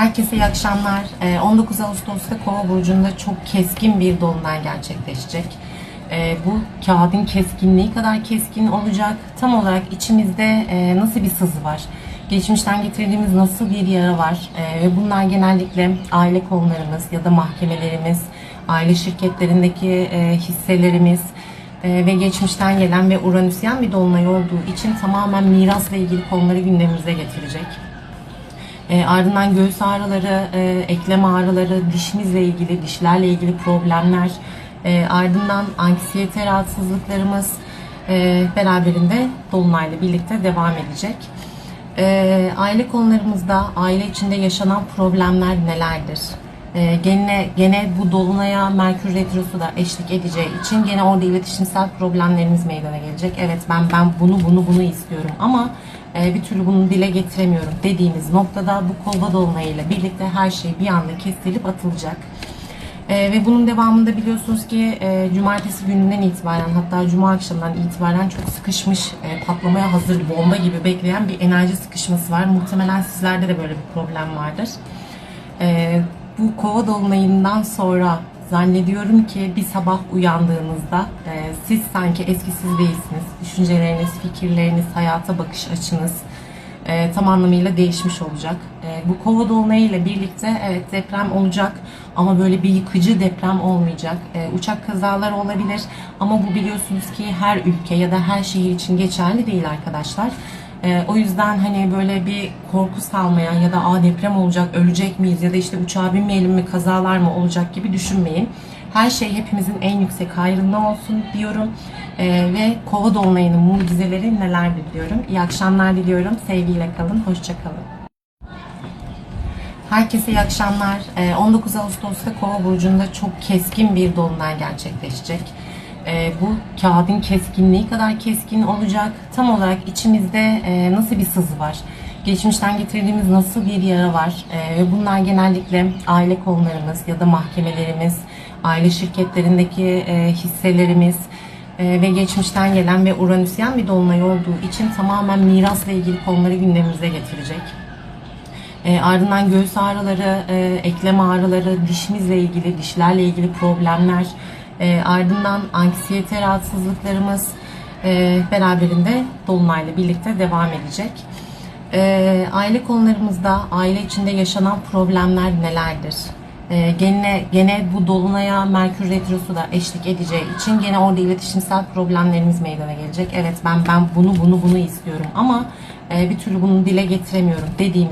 Herkese iyi akşamlar. Ee, 19 Ağustos'ta Kova burcunda çok keskin bir dolunay gerçekleşecek. Ee, Bu kağıdın keskinliği kadar keskin olacak. Tam olarak içimizde e, nasıl bir sızı var? Geçmişten getirdiğimiz nasıl bir yara var? Ee, Ve bunlar genellikle aile konularımız ya da mahkemelerimiz, aile şirketlerindeki e, hisselerimiz, ee, ve geçmişten gelen ve Uranüsyen bir dolunay olduğu için tamamen mirasla ilgili konuları gündemimize getirecek. E, ardından göğüs ağrıları, e, eklem ağrıları, dişimizle ilgili, dişlerle ilgili problemler, e, ardından anksiyete rahatsızlıklarımız e, beraberinde dolunayla birlikte devam edecek. E, aile konularımızda aile içinde yaşanan problemler nelerdir? E, gene, gene bu dolunaya Merkür Retrosu da eşlik edeceği için gene orada iletişimsel problemlerimiz meydana gelecek. Evet ben ben bunu bunu bunu istiyorum ama bir türlü bunu dile getiremiyorum dediğimiz noktada bu kova dolunayıyla birlikte her şey bir anda kesilip atılacak. E, ve bunun devamında biliyorsunuz ki e, cumartesi gününden itibaren hatta cuma akşamından itibaren çok sıkışmış, e, patlamaya hazır bomba gibi bekleyen bir enerji sıkışması var. Muhtemelen sizlerde de böyle bir problem vardır. E, bu kova dolunayından sonra zannediyorum ki bir sabah uyandığınızda e, siz sanki eskisiz değilsiniz. Düşünceleriniz, fikirleriniz, hayata bakış açınız e, tam anlamıyla değişmiş olacak. E, bu kova dolunayı ile birlikte evet deprem olacak ama böyle bir yıkıcı deprem olmayacak. E, uçak kazaları olabilir ama bu biliyorsunuz ki her ülke ya da her şehir için geçerli değil arkadaşlar. E, o yüzden hani böyle bir korku salmayan ya da Aa, deprem olacak, ölecek miyiz ya da işte uçağa binmeyelim mi, kazalar mı olacak gibi düşünmeyin. Her şey hepimizin en yüksek hayrında olsun diyorum. E, ve kova dolunayının mucizeleri nelerdir diyorum. İyi akşamlar diliyorum. Sevgiyle kalın, hoşça kalın. Herkese iyi akşamlar. Ee, 19 Ağustos'ta Kova burcunda çok keskin bir dolunay gerçekleşecek. Ee, Bu kağıdın keskinliği kadar keskin olacak. Tam olarak içimizde e, nasıl bir sızı var? Geçmişten getirdiğimiz nasıl bir yara var? Ve bunlar genellikle aile konularımız ya da mahkemelerimiz, aile şirketlerindeki e, hisselerimiz, e, ve geçmişten gelen ve Uranüsyen bir dolunay olduğu için tamamen mirasla ilgili konuları gündemimize getirecek. E, ardından göğüs ağrıları, e, eklem ağrıları, dişimizle ilgili, dişlerle ilgili problemler, e, ardından anksiyete rahatsızlıklarımız e, beraberinde dolunayla birlikte devam edecek. E, aile konularımızda aile içinde yaşanan problemler nelerdir? E, gene, gene bu dolunaya Merkür Retrosu da eşlik edeceği için gene orada iletişimsel problemlerimiz meydana gelecek. Evet ben ben bunu bunu bunu istiyorum ama e, bir türlü bunu dile getiremiyorum dediğim